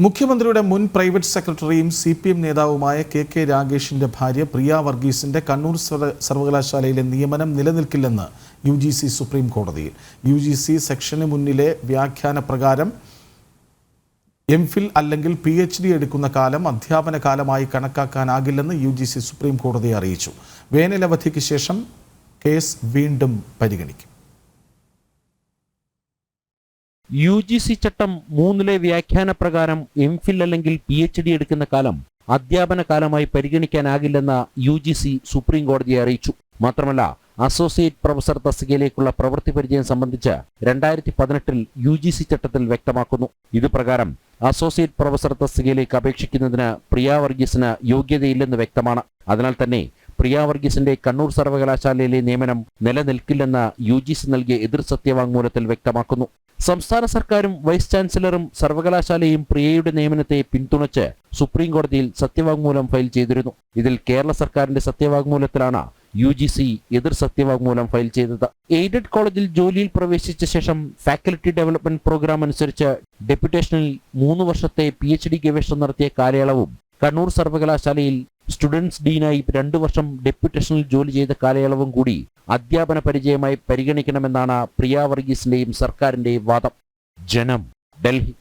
മുഖ്യമന്ത്രിയുടെ മുൻ പ്രൈവറ്റ് സെക്രട്ടറിയും സി പി എം നേതാവുമായ കെ കെ രാഗേഷിന്റെ ഭാര്യ പ്രിയ വർഗീസിന്റെ കണ്ണൂർ സർവ- സർവകലാശാലയിലെ നിയമനം നിലനിൽക്കില്ലെന്ന് യു ജി സി സുപ്രീം കോടതിയിൽ. യു ജി സി സെക്ഷന് മുന്നിലെ വ്യാഖ്യാന പ്രകാരം എം ഫിൽ അല്ലെങ്കിൽ പി എച്ച് ഡി എടുക്കുന്ന കാലം അധ്യാപന കാലമായി കണക്കാക്കാനാകില്ലെന്ന് യു ജി സി സുപ്രീം കോടതിയെ അറിയിച്ചു. വേനലവധിക്ക് ശേഷം കേസ് വീണ്ടും പരിഗണിക്കും. യു ജി സി ചട്ടം മൂന്നിലെ വ്യാഖ്യാന പ്രകാരം എം ഫിൽ അല്ലെങ്കിൽ പി എച്ച് ഡി എടുക്കുന്ന കാലം അധ്യാപന കാലമായി പരിഗണിക്കാനാകില്ലെന്ന് യു ജി സി സുപ്രീം കോടതിയെ അറിയിച്ചു. മാത്രമല്ല അസോസിയേറ്റ് പ്രൊഫസർ തസ്തികയിലേക്കുള്ള പ്രവൃത്തി പരിചയം സംബന്ധിച്ച് രണ്ടായിരത്തി പതിനെട്ടിൽ യു ജി സി ചട്ടത്തിൽ വ്യക്തമാക്കുന്നു. ഇത് പ്രകാരം അസോസിയേറ്റ് പ്രൊഫസർ തസ്തികയിലേക്ക് അപേക്ഷിക്കുന്നതിന് പ്രിയ വർഗീസിന് യോഗ്യതയില്ലെന്ന് വ്യക്തമാണ്. അതിനാൽ തന്നെ പ്രിയ വർഗീസിന്റെ കണ്ണൂർ സർവകലാശാലയിലെ നിയമനം നിലനിൽക്കില്ലെന്ന് യു ജി സി നൽകിയ എതിർ സത്യവാങ്മൂലത്തിൽ വ്യക്തമാക്കുന്നു. സംസ്ഥാന സർക്കാരും വൈസ് ചാൻസലറും സർവകലാശാലയും പ്രിയയുടെ നിയമനത്തെ പിന്തുണച്ച് സുപ്രീം കോടതിയിൽ സത്യവാങ്മൂലം ഫയൽ ചെയ്തിരുന്നു. ഇതിൽ കേരള സർക്കാരിന്റെ സത്യവാങ്മൂലത്തിലാണ് യു ജി സി എതിർ സത്യവാങ്മൂലം ഫയൽ ചെയ്തത്. എയ്ഡഡ് കോളേജിൽ ജോലിയിൽ പ്രവേശിച്ച ശേഷം ഫാക്കൽറ്റി ഡെവലപ്മെന്റ് പ്രോഗ്രാം അനുസരിച്ച് ഡെപ്യൂട്ടേഷനിൽ മൂന്ന് വർഷത്തെ പി എച്ച് ഡി ഗവേഷണം നടത്തിയ കാലയളവും കണ്ണൂർ സർവകലാശാലയിൽ സ്റ്റുഡൻസ് ഡീനായി രണ്ടു വർഷം ഡെപ്യൂട്ടേഷനിൽ ജോലി ചെയ്ത കാലയളവും കൂടി അധ്യാപന പരിചയമായി പരിഗണിക്കണമെന്നാണ് പ്രിയ വർഗീസിന്റെയും സർക്കാരിന്റെയും വാദം. ജനം ഡൽഹി.